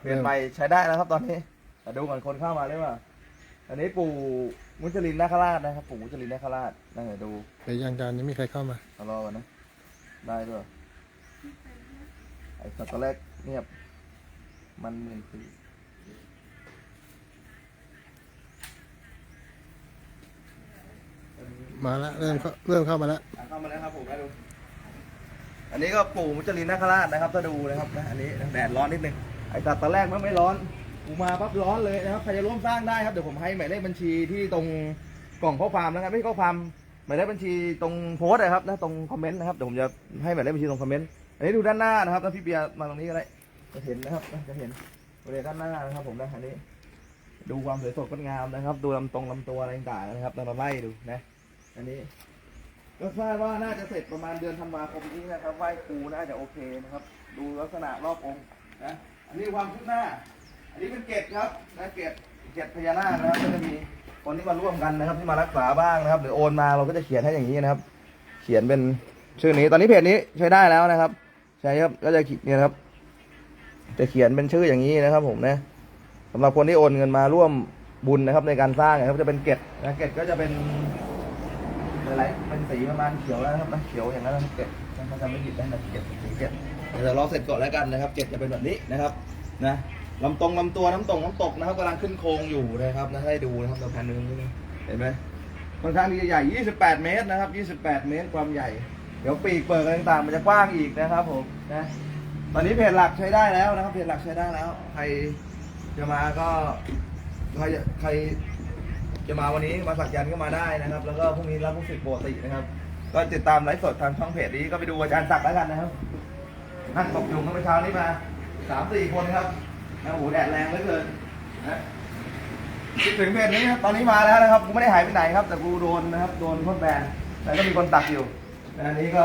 เปลี่ยนไปใช้ได้แล้วครับตอนนี้แต่ดูก่อนคนเข้ามาหรือเปล่า อันนี้ปู่มุจลินนาคราชนะครับ ปู่มุจลินนาคราชนะเดี๋ยวดูแต่ยังจานนี้มีใครเข้ามา เอารอก่อนนะ ได้ด้วยไอ้สัตว์ตัวแรกเงียบ มันหนึ่งปีมาแล้วเริ่มเข้าเริ่มเข้ามาแล้วอะเข้ามาแล้วครับผมมาดู อันนี้ก็ปู่มุจลินนาคราชนะครับ ถ้าดูนะครับนะอันนี้แดดร้อนนิดนึง ไอ้ตัดตอนแรกมันไม่ร้อนกูมาปั๊บร้อนเลยนะครับใครจะร่วมสร้างได้ครับเดี๋ยวผมให้หมายเลขบัญชีที่ตรงกล่องข้อความนะครับไม่ใช่ข้อความหมายเลขบัญชีตรงโพสต์นะครับนะตรงคอมเมนต์นะครับเดี๋ยวผมจะให้หมายเลขบัญชีตรงคอมเมนต์อันนี้ดูด้านหน้านะครับถ้าพี่เบียร์มาตรงนี้ก็ได้จะเห็นนะครับจะเห็นบริเวณด้านหน้านะครับ ผมนะอันนี้ ดูความสวยสดงดงามนะครับ ดูลำตรงลำตัวอะไรต่างๆนะครับเราไล่ดูนะอันนี้ก็คาดว่าน่าจะเสร็จประมาณเดือนธันวาคมนี้นะครับไหว้ครูน่าจะโอเคนะครับ ดูลักษณะรอบองค์นะ อันนี้ความคืบหน้า อันนี้เป็นเกตครับนะเกตเกตพญานาคนะครับก็จะมีคนที่มาร่วมกันนะครับ ที่มารักษาบ้างนะครับ หรือโอนมาเราก็จะเขียนให้อย่างนี้นะครับ เขียนเป็นชื่อนี้ ตอนนี้เพจนี้ใช้ได้แล้วนะครับ ใช่ครับก็จะเขียนเนี่ยครับ จะเขียนเป็นชื่ออย่างนี้นะครับ ผมนะสำหรับคนที่โอนเงินมาร่วมบุญนะครับ ในการสร้างนะครับจะเป็นเกตนะเกตก็จะเป็นอะไรเป็นสีประมาณเขียวแล้วนะครับนะเขียวอย่างนั้นเก็บถ้าจำไม่ผิดนะนะเก็บสีเก็บ เดี๋ยวรอเสร็จก่อนแล้วกันนะครับ เก็บจะเป็นแบบนี้นะครับนะลำตรงลำตัวน้ำตกน้ำตกนะครับกำลังขึ้นโครงอยู่นะครับนะให้ดูนะครับเราแผนหนึ่งนิดนึงเห็นไหมค่อนข้างที่จะใหญ่ 28 เมตรนะครับ 28 เมตรความใหญ่ เดี๋ยวปีกเปิดอะไรต่างๆ มันจะกว้างอีกนะครับผมนะ ตอนนี้เพจหลักใช้ได้แล้วนะครับ เพจหลักใช้ได้แล้ว ใครจะมาก็ใครใครจะมาวันนี้มาสักยันก็มาได้นะครับ แล้วก็พรุ่งนี้รับลูกศิษย์ปกตินะครับ ก็ติดตามไลฟ์สดทางช่องเพจนี้ก็ไปดูอาจารย์สักแล้วกันนะครับ นั่งตกยุงเมื่อเช้านี้มาสามสี่คนครับนะโอ้โหแดดแรงเหลือเกินนะคิดถึงเพจนี้ครับตอนนี้มาแล้วนะครับกูไม่ได้หายไปไหนครับ แต่กูโดนนะครับ โดนพ่นแบนแต่ก็มีคนตักอยู่แต่อันนี้ก็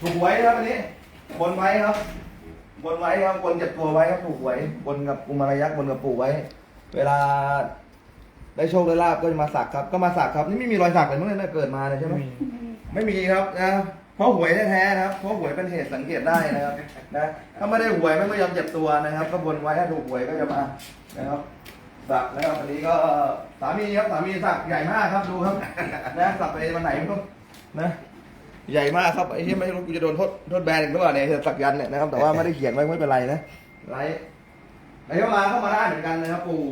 ถูกหวยนะครับอันนี้บนไว้ครับบนไว้ครับบนเจ็บตัวไว้ครับถูกหวยบนกับกุมารยักษ์บนกับปู่ไว้ เวลา ได้โชคได้ลาบก็จะมาสักครับ ก็มาสักครับ นี่ไม่มีรอยสักเลยมั้งเนี่ยเกิดมาเลยใช่ไหมไม่มีครับนะ เพราะหวยแท้ๆนะครับ เพราะหวยเป็นเหตุสังเกตได้นะครับนะถ้าไม่ได้หวยไม่ก็ยอมเจ็บตัวนะครับก็บนไว้ถ้าถูกหวยก็จะมานะครับสักนะครับอันนี้ก็สามีครับสามีสักใหญ่มากครับดูครับนะสักไปวันไหนไม่รู้นะใหญ่มากครับไอ้ที่ไม่รู้กูจะโดนโทษโทษแบนอีกหรือเปล่าเนี่ยสักยันเนี่ยนะครับแต่ว่าไม่ได้เขียนไว้ไม่เป็นไรนะไลฟ์ไหนเข้ามาเข้ามาได้เหมือนกันนะครับ ปู่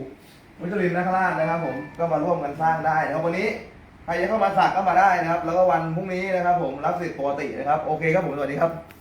มุจลินนาคราชนะครับ ผมก็มาร่วมกันสร้างได้นะครับวันนี้ ใครจะเข้ามาสักก็มาได้นะครับ แล้วก็วันพรุ่งนี้นะครับ ผมรับสิทธิ์ปกตินะครับ โอเคครับผมสวัสดีครับ